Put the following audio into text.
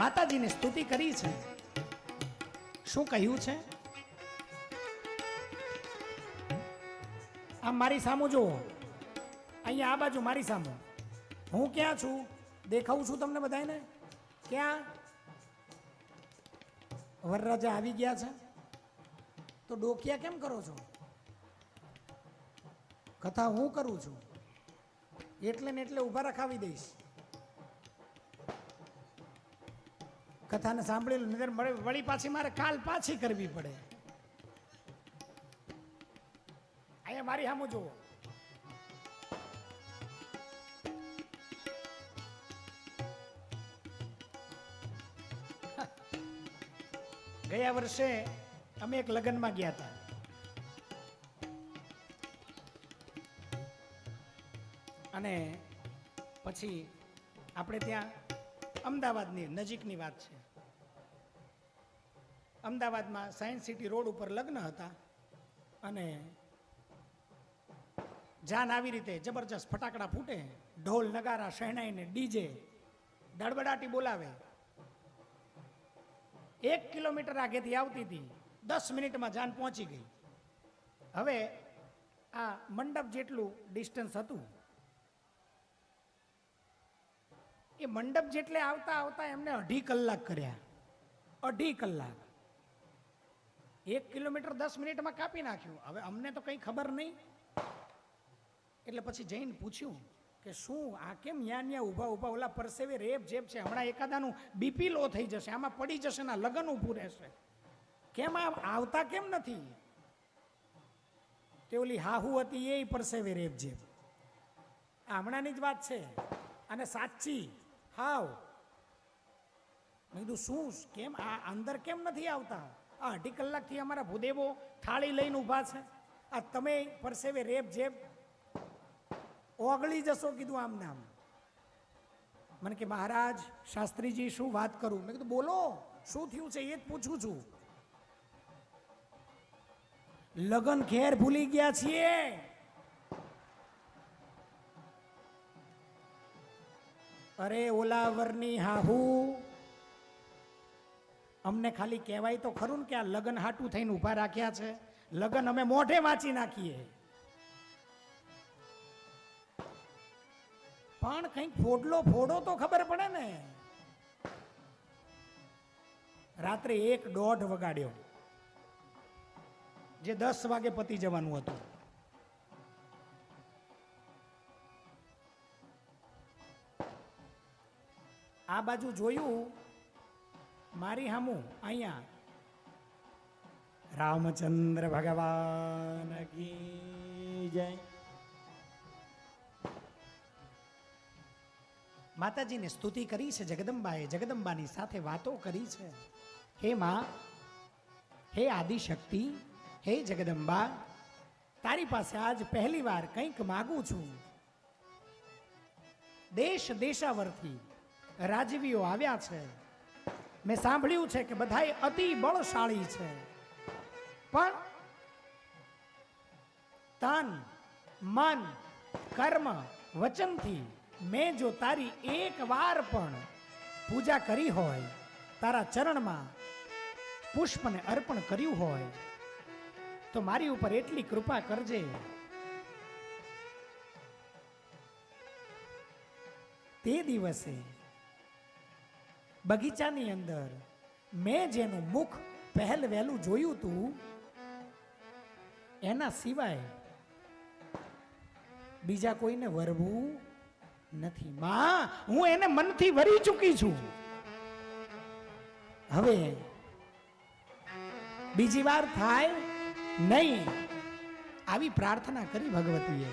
માતાજીની સ્તુતિ કરી છે. શું કહ્યું છે? આમ મારી સામું જુઓ. અહીંયા આ બાજુ મારી સામું. હું ક્યાં છું? દેખાવું છું તમને બધાને ક્યાં? વરરાજા આવી ગયા છે. તો ડોકિયા કેમ કરો છો? કથા હું કરું છું? એટલે ને એટલે ઊભા રખાવી દઈશ. કથાને સાંભળેલું નજર મળે, વળી પાછી મારે કાલ પાછી કરવી પડે. અહીંયા મારી સામું જુઓ. ગયા વર્ષે અમે એક લગ્નમાં ગયા હતા. અને પછી આપણે ત્યાં અમદાવાદની નજીકની વાત છે. અમદાવાદમાં સાયન્સ સિટી રોડ ઉપર લગ્ન હતા અને જાન આવી રીતે જબરજસ્ત ફટાકડા ફૂટે, ઢોલ, નગારા શહેણાઈને ડીજે દડબડાટી બોલાવે. એક કિલોમીટર આગેથી આવતી હતી, દસ મિનિટમાં જાન પહોંચી ગઈ. હવે આ મંડપ જેટલું ડિસ્ટન્સ હતું એ મંડપ જેટલે આવતા આવતા એમને અઢી કલાક કર્યા. અઢી કલાક. એક કિલોમીટર દસ મિનિટમાં કાપી નાખ્યું. હવે અમને તો કંઈ ખબર નહીં. એટલે પછી જઈને પૂછ્યું કે શું આ કેમ ન્યા ન્યા ઊભા ઊભા ઓલા પરસેવે રેપ જેપ છે? હમણાં એકાદાનું બીપી લો થઈ જશે. આમાં પડી જશે ને લગન ઊભું રહેશે. કેમ આ આવતા કેમ નથી? તે ઓલી હાહુ હતી એ પરસેવે રેપ જેપ. હમણાંની જ વાત છે. અને સાચી. હાવ. મેં કીધું, શું, કેમ? આ અંદર કેમ નથી આવતા? આ અઢી કલાકથી અમારા ભૂદેવો થાળી લઈને ઊભા છે. આ તમે પરસેવે રેપ જેપ ઓગળી જશો, કીધું આમ નામ મને કે, મહારાજ, શાસ્ત્રીજી, શું વાત કરું? મેં કીધું, બોલો, શું થયું છે એ જ પૂછું છું. લગન ઘેર ભૂલી ગયા છીએ. અરે ઓલાવરની હાહુ. અમને ખાલી કહેવાય તો ખરું ને કે આ લગન હાટું થઈને ઊભા રાખ્યા છે. લગન અમે મોઢે વાંચી નાખીએ. પણ કંઈક ફોડલો ફોડો તો ખબર પડે ને. રાત્રે એક દોઢ વગાડ્યો. જે દસ વાગે પતી જવાનું હતું. આ બાજુ જોયું? મારી હામું, અહીંયા. રામચંદ્ર ભગવાન કી જય. માતાજીને સ્તુતિ કરી છે જગદંબાએ, જગદંબાની સાથે વાતો કરી છે. હે માં, હે આદિશક્તિ, હે જગદંબા, તારી પાસે આજ પહેલી વાર કંઈક માગું છું. દેશ દેશાવરથી રાજવીઓ આવ્યા છે. મેં સાંભળ્યું છે કે બધા અતિ બળશાળી છે. પણ તન, મન, કર્મ, વચનથી મેં જો તારી એક વાર પણ પૂજા કરી હોય, તારા ચરણમાં પુષ્પને અર્પણ કર્યું હોય, તો મારી ઉપર એટલી કૃપા કરજે. તે દિવસે બગીચાની અંદર મેં જેનું મુખ પહેલ વહેલું જોયું હતું એના સિવાય બીજા કોઈને વરવું નથી. માં, હું એને મનથી વરી ચૂકી છું. હવે બીજી વાર થાય નહીં. આવી પ્રાર્થના કરી ભગવતીએ.